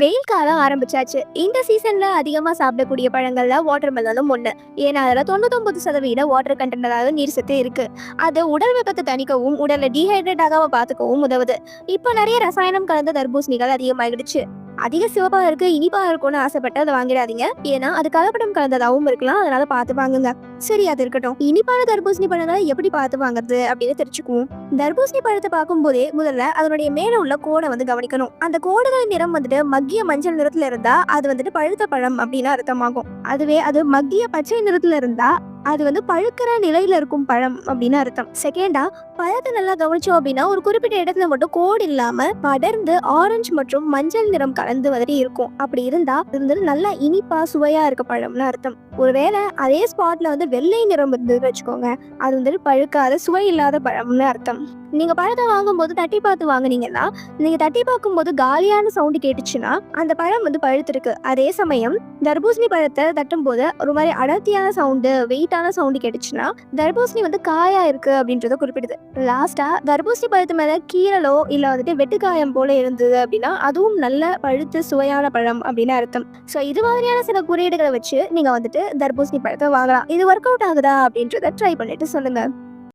வெயில் காலம் ஆரம்பிச்சாச்சு. இந்த சீசன்ல அதிகமா சாப்பிடக்கூடிய பழங்கள்ல வாட்டர் மெலனும் ஒண்ணு. ஏன்னா அதுல தொண்ணூத்தொன்பது சதவீத வாட்டர் கண்டென்ட் அதாவது நீர் சத்து இருக்கு. அது உடல் வெப்பத்தை தணிக்கவும் உடலை டீஹைட்ரேட் ஆகாம பாத்துக்கவும் உதவுது. இப்போ நிறைய ரசாயனம் கலந்த தர்பூசணிகள் அதிகமாகிடுச்சு. அதிக சிவப்பா இருக்கு இனிப்பா இருக்கும்னு ஆசைப்பட்டு அதை வாங்கிடாதீங்க. ஏன்னா அது கலப்படம் கலந்ததாகவும் இருக்கலாம். அதனால பார்த்து வாங்குங்க. சரி அது இருக்கட்டும். இனிப்பான தர்பூசணி பழங்களை எப்படி பார்த்து வாங்குறது அப்படின்னு தெரிஞ்சுக்குவோம். தர்பூசணி பழத்தை பார்க்கும்போதே முதல்ல அதனுடைய மேல உள்ள கோடை வந்து கவனிக்கணும். அந்த கோடுகள் நிறம் வந்துட்டு மக்கிய மஞ்சள் நிறத்துல இருந்தா அது வந்துட்டு பழுத்த பழம் அப்படின்னு அர்த்தமாகும். அதுவே அது மக்கிய பச்சை நிறத்துல இருந்தா அது வந்து பழுக்கிற நிலையில இருக்கும் பழம் அப்படின்னு அர்த்தம். செகண்டா பழத்தை நல்லா கவனிச்சோம் அப்படின்னா ஒரு குறிப்பிட்ட இடத்துல மட்டும் கோடு இல்லாம படர்ந்து ஆரஞ்சு மற்றும் மஞ்சள் நிறம் கலந்து வந்துட்டு இருக்கும். அப்படி இருந்தா அது வந்து நல்லா இனிப்பா சுவையா இருக்க பழம்னு அர்த்தம். ஒருவேளை அதே ஸ்பாட்ல வந்து வெள்ளை நிறம் இருந்ததுன்னு வச்சுக்கோங்க அது வந்துட்டு பழுக்காத சுவை இல்லாத பழம்னு அர்த்தம். நீங்க பழத்தை வாங்கும்போது தட்டி பார்த்து வாங்கினீங்கன்னா நீங்க தட்டி பார்க்கும்போது காலியான சவுண்டு கேட்டுச்சுன்னா அந்த பழம் வந்து பழுத்திருக்கு. அதே சமயம் தர்பூசணி பழத்தை தட்டும் போது ஒரு மாதிரி அடர்த்தியான சவுண்டு வெயிட் லைட்டான சவுண்டு கேட்டுச்சுன்னா தர்பூசணி வந்து காயா இருக்கு அப்படின்றத குறிப்பிடுது. லாஸ்டா தர்பூசணி பழத்து மேல கீரலோ இல்ல வந்துட்டு வெட்டுக்காயம் போல இருந்தது அப்படின்னா அதுவும் நல்ல பழுத்து சுவையான பழம் அப்படின்னு அர்த்தம். ஸோ இது மாதிரியான சில குறியீடுகளை வச்சு நீங்க வந்துட்டு தர்பூசணி பழத்தை வாங்கலாம். இது ஒர்க் அவுட் ஆகுதா அப்படின்றத ட்ரை பண்ணிட்டு சொல்லுங்க.